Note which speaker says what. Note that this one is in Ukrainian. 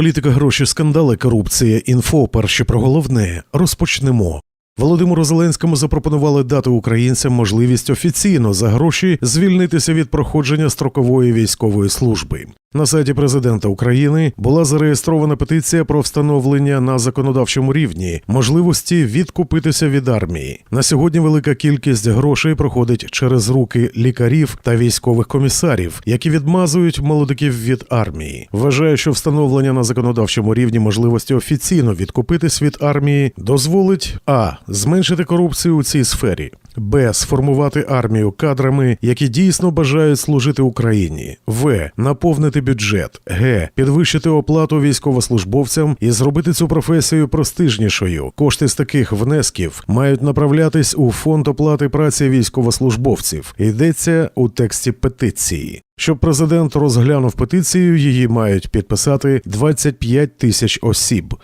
Speaker 1: Політика, гроші, скандали, корупція, інфо. Перше про головне розпочнемо. Володимиру Зеленському запропонували дати українцям можливість офіційно за гроші звільнитися від проходження строкової військової служби. На сайті президента України була зареєстрована петиція про встановлення на законодавчому рівні можливості відкупитися від армії. На сьогодні велика кількість грошей проходить через руки лікарів та військових комісарів, які відмазують молодиків від армії. Вважаю, що встановлення на законодавчому рівні можливості офіційно відкупитись від армії дозволить а. зменшити корупцію у цій сфері. Б. Сформувати армію кадрами, які дійсно бажають служити Україні. В. Наповнити бюджет. Г. Підвищити оплату військовослужбовцям і зробити цю професію престижнішою. Кошти з таких внесків мають направлятись у фонд оплати праці військовослужбовців. Йдеться у тексті петиції. Щоб президент розглянув петицію, її мають підписати 25 тисяч осіб.